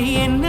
அண்ணாமலை என்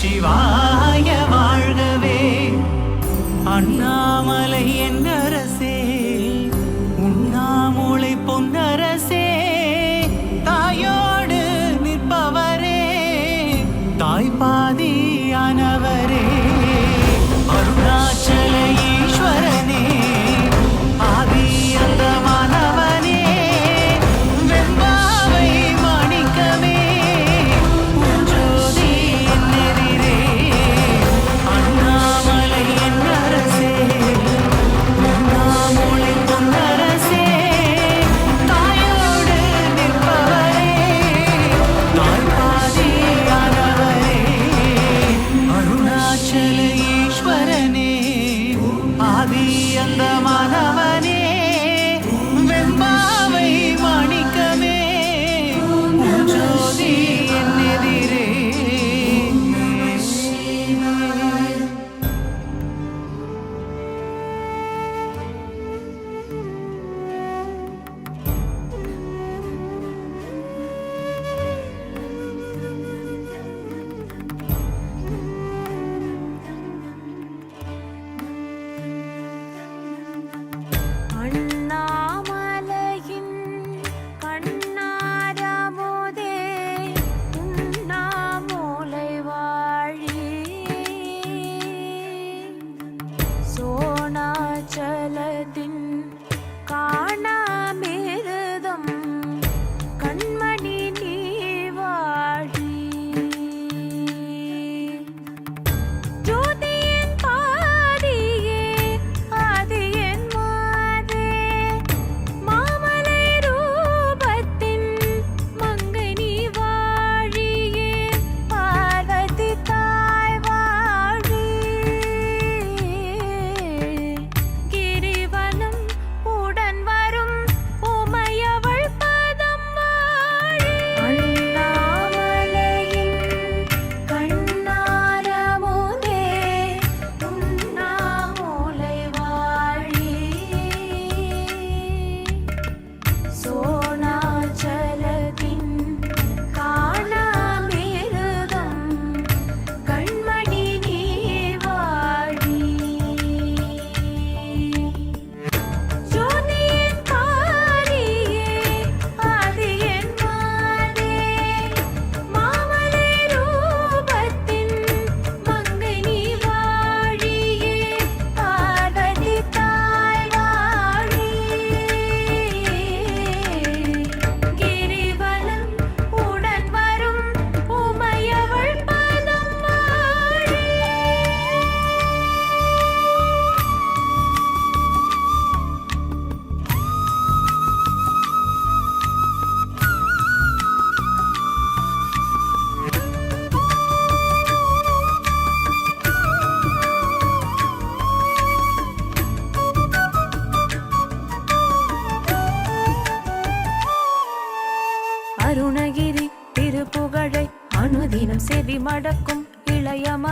சிவாய வாழ்கவே. அண்ணாமலை என்ன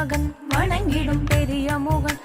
மகன் வணங்கிடும் பெரிய முகன்.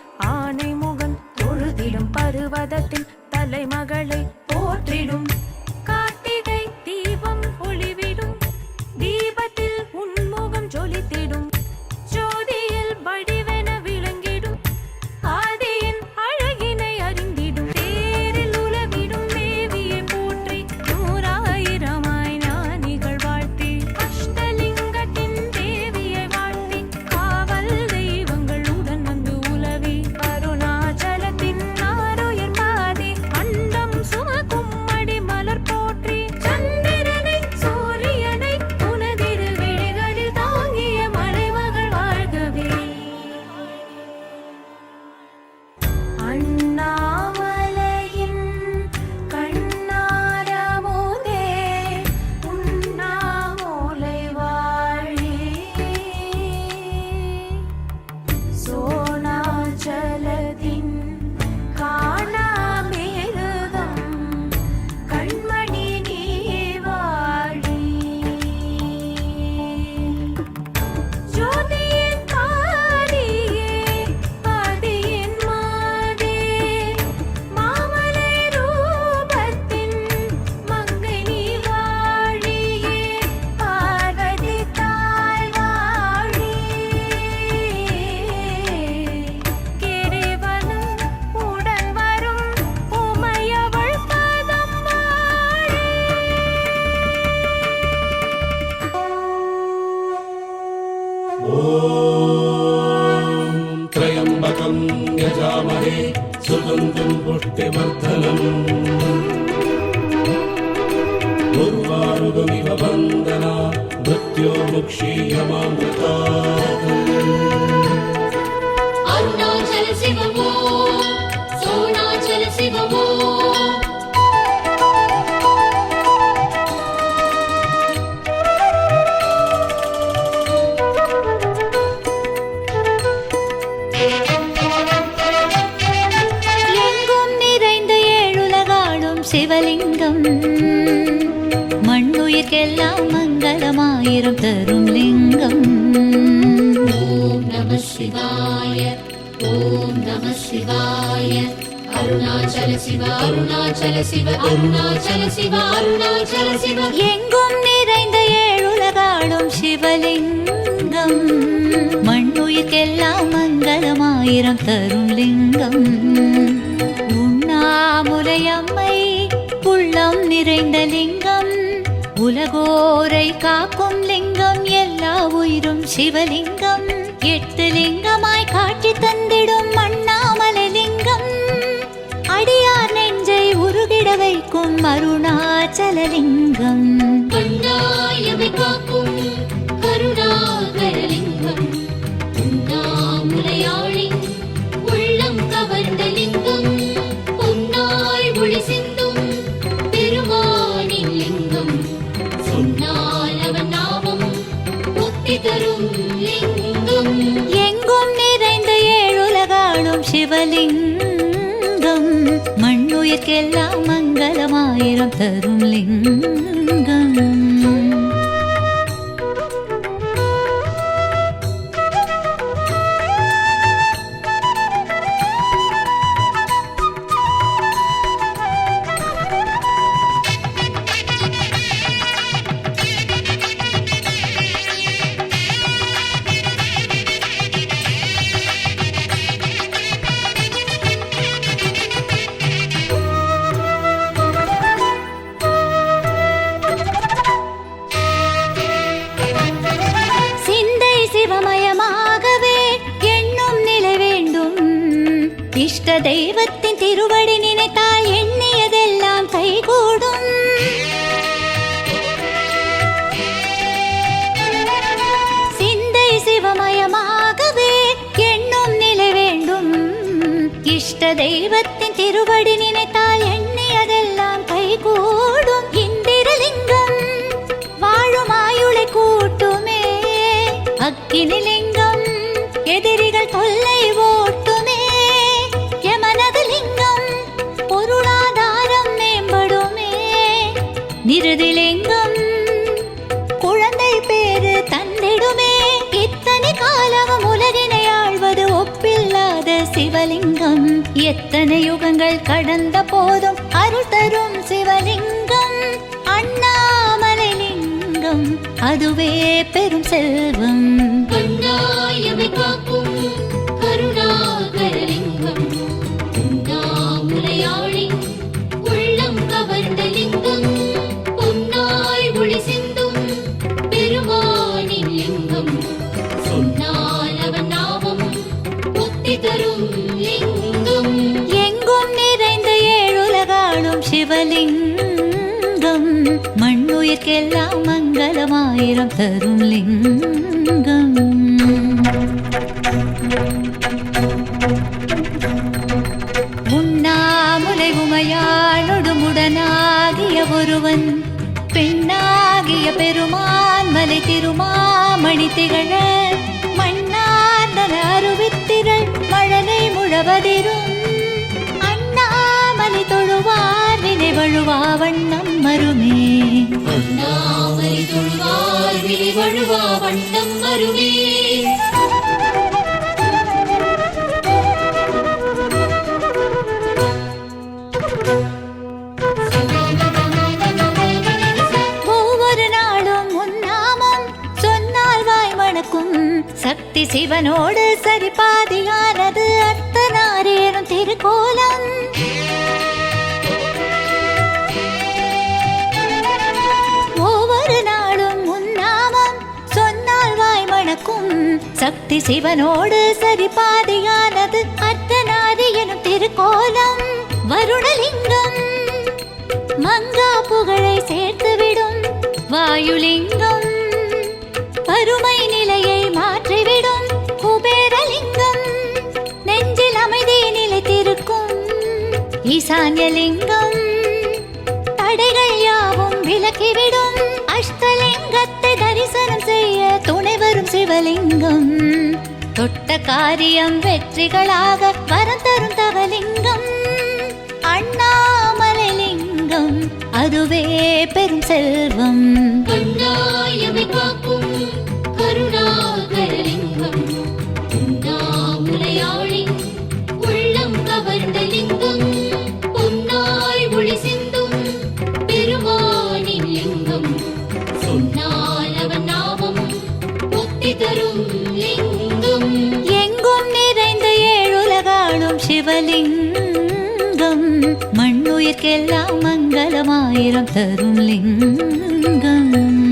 அருணாச்சல சிவ அருணாச்சல சிவ அருணாச்சல சிவ அருணாச்சல சிவ. எங்கும் நிறைந்த ஏழுலகாளும் சிவலிங்கம். மண்ணுயிர்க்கெல்லாம் மங்களமாயிரம் தரும் லிங்கம் உண்ணாமுலையம்மை உள்ளம் நிறைந்த லிங்கம். உலகோரை காக்கும் லிங்கம் எல்லா உயிரும் சிவலிங்கம். எட்டு லிங்கமாய் காட்சி தந்திடும் அண்ணாமலை உருகிட வைக்கும் அருணாச்சலலிங்கம். கண்ணாயமை காக்கும் கருணாகரலிங்கம். உண்ணாமுலையாழி உள்ளம் கவர்ந்த லிங்கம். பொன்னாய் ஒளி சிந்தும் பெருமானின் லிங்கம். சொன்னால் அவன் நாமம் முக்தி தரும் லிங்கம். எங்கும் நிறைந்த ஏழுலகாளும் சிவலிங்கம். மண்ணுயிர்க்கெல்லாம் மங்களமாயிரம் தரும் லிங்கம். தெய்வத்தின் திருவடி நினைத்தால் எண்ணியதெல்லாம் கைகூடும். சிந்தை சிவமயமாகவே எண்ணும் நிலை வேண்டும். இஷ்ட தெய்வத்தின் திருவடி எத்தனை யுகங்கள் கடந்த போதும் அருள் தரும் சிவலிங்கம் அண்ணாமலை லிங்கம் அதுவே பெரும் செல்வம். மண்ணுயிர்க்கெல்லாம் மங்களமாயிரம் தரும் லிங்கம் உண்ணாமுலை உமையாளொடுமுடனாகிய ஒருவன் பெண்ணாகிய பெருமான் மலை திருமாமணி திகழ மண்ணார்ந்தன அருவித்திரள் மழலை முழவதிரும். தொழுவார் வினை வழுவா வண்ணம் மருமே அண்ணாமலை தொழுவார் விழி வழுவா வண்ணம் மணக்கும் சக்தி சிவனோடு சரிபாதியானது. அர்த்தநாரேறும் திருக்கோலம் சக்தி சிவனோடு சரிபாதியானது அர்த்தநாரி எனும் திருக்கோலம் வருணலிங்கம். மங்கா புகழை சேர்த்துவிடும் வாயுலிங்கம். வறுமை நிலையை மாற்றிவிடும் குபேரலிங்கம். நெஞ்சில் அமைதி நிலைத்திருக்கும் ஈசான்யலிங்கம். தடைகள் யாவும் விலக்கிவிடும் அஷ்டலிங்கத்தை தரிசனம் செய்ய துணை வரும் சிவலிங்கம். தொட்ட காரியம் வெற்றிகளாக வரம் தரும் தவலிங்கம். அண்ணாமலை லிங்கம் அதுவே பெரும் செல்வம். சிவலிங்கம் மண்ணுயிர்க்கெல்லாம் மங்களமாயிரம் தரும் லிங்கம்.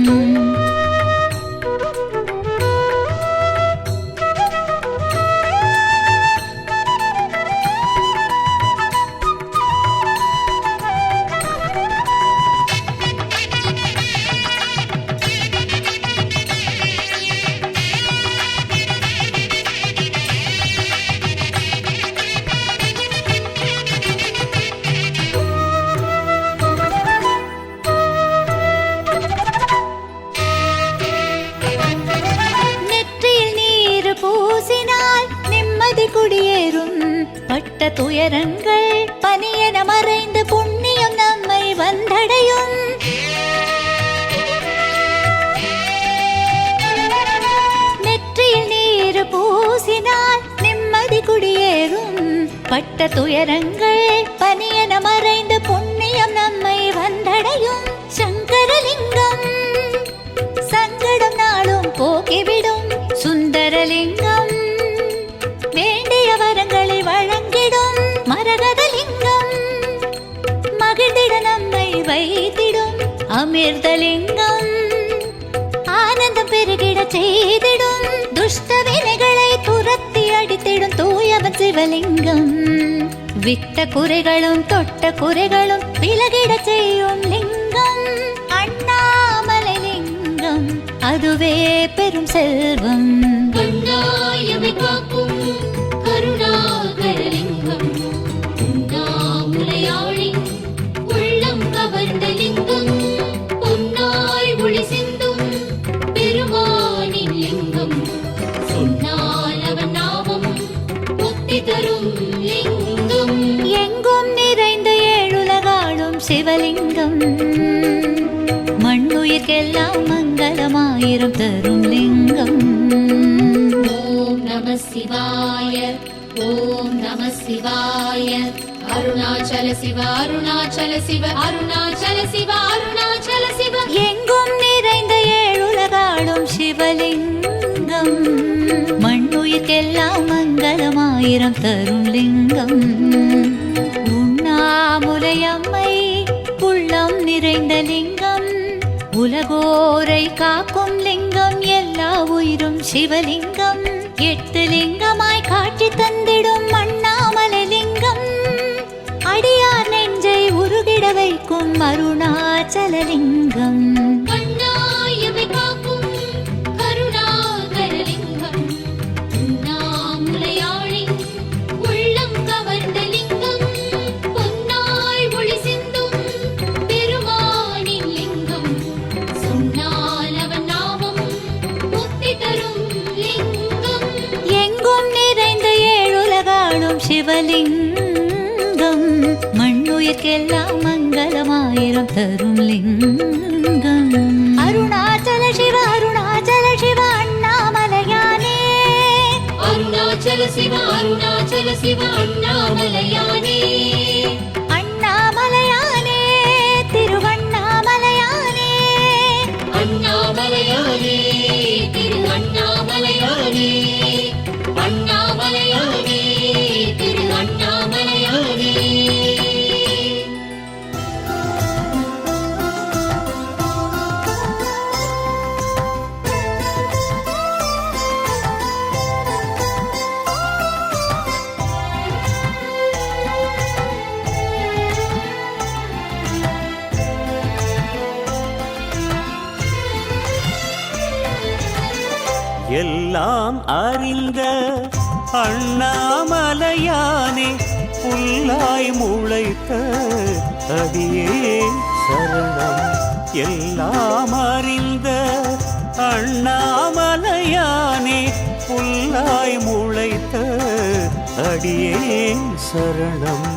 துயரங்கள் பனியன மறைந்த புண்ணியம் நம்மை வந்தடையும். நெற்றியில் நீர் பூசினால் நிம்மதி குடியேறும். பட்ட துயரங்கள் அமிர்தலிங்கம் ஆனந்தம் பெருகிட செய்திடும். துஷ்ட வினைகளை துரத்தி அடித்திடும் தூயவன் சிவலிங்கம். விட்ட குறைகளும் தொட்ட குறைகளும் விலகிட செய்யும் லிங்கம். அண்ணாமலை லிங்கம் அதுவே பெரும் செல்வம். மண்ணுயிர்க்கெல்லாம் மங்களமாயிரம் தரும் லிங்கம். ஓம் நம சிவாய ஓம் நம சிவாய. அருணாச்சல சிவ அருணாச்சல சிவ அருணாச்சல சிவ அருணாச்சல சிவ. எங்கும் நிறைந்த ஏழுலகாடும் சிவலிங்கம். மண்ணுயிர்க்கெல்லாம் மங்களமாயிரம் தரும் லிங்கம். உண்ணாமுலையம்மை உள்ளம் நிறைந்த லிங்கம். உலகோரை காக்கும் லிங்கம் எல்லா உயிரும் சிவலிங்கம். எட்டு லிங்கமாய் காட்சி தந்திடும் அண்ணாமலை லிங்கம். அடியார் நெஞ்சை உருகிட வைக்கும் அருணாச்சலலிங்கம் மண்ணுயிர்க்கெல்லாம் மங்களமாயிரம் தரும் லிங்கம். அருணாச்சல சிவ அருணாச்சல சிவ அண்ணாமலையானே. அருணாச்சல சிவ அருணாச்சல சிவ அண்ணாமலையானே. புல்லாய் முளைத்த அடியே சரணம். எல்லாம் அறிந்த அண்ணாமலையானே புல்லாய் முளைத்த அடியே சரணம்.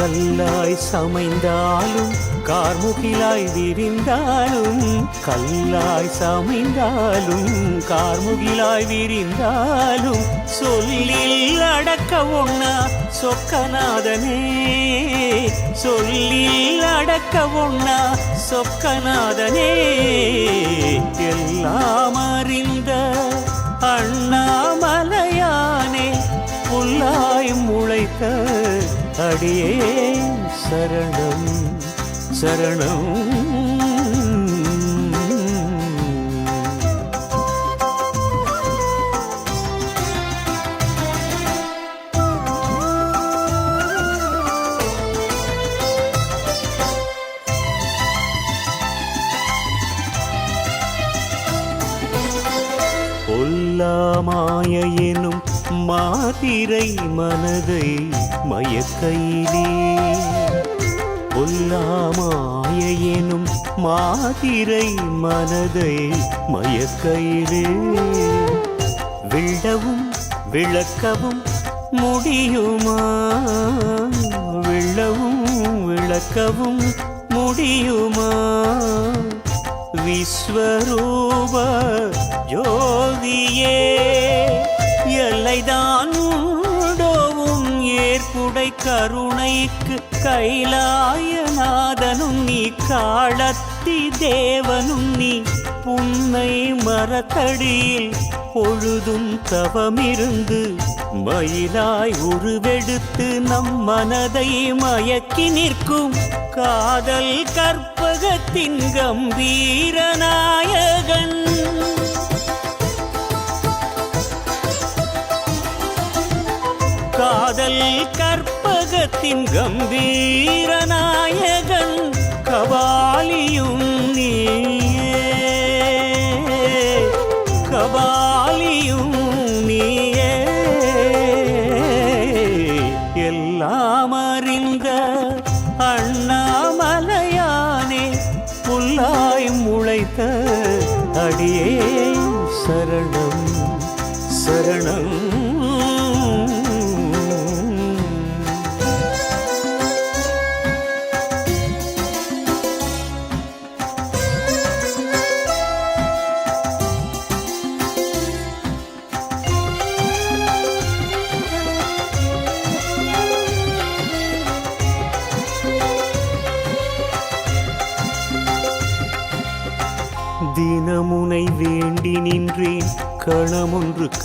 கல்லாய் சமைந்தாலும் கார்முகிலாய் விரிந்தாலும் கல்லாய் சமைந்தாலும் கார்முகிலாய் விரிந்தாலும் சொல்லில் அடக்க ஒண்ணா சொக்கநாதனே. சொல்லில் அடக்க ஒண்ணா சொக்கநாதனே. எல்லாம் அறிந்த அண்ணாமலையானே புல்லாய் முளைத்த அடியே சரணம் சரணம். பொல்லாமாய எனும் மாதிரை மனதை மயக்கையிலே பொல்லாமாயனும் மாதிரை மனதை மயக்கையிலே விழவும் விளக்கவும் முடியுமா? விழவும் விளக்கவும் முடியுமா? விஸ்வரூப ஜோதியே எல்லைதான் புடை கருணைக்கு கைலாயநாதனும் நீ காளத்தி தேவனும் நீ புன்னை மரத்தடியில் பொழுதும் தவமிருந்து மயிலாய் உருவெடுத்து நம் மனதை மயக்கி நிற்கும் காதல் கற்பகத்தின் கம்பீரநாயகன் காதல் கற்பகத்தின் கம்பீரநாயகன் கபாலியும்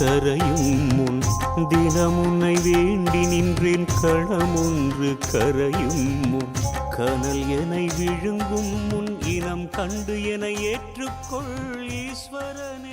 கரையும் முன் தினமுன்னை வேண்டி நின்றேன் களமொன்று கரையும் முன். கனல் என விழுங்கும் முன் இனம் கண்டு என ஏற்றுக்கொள் ஈஸ்வரன்.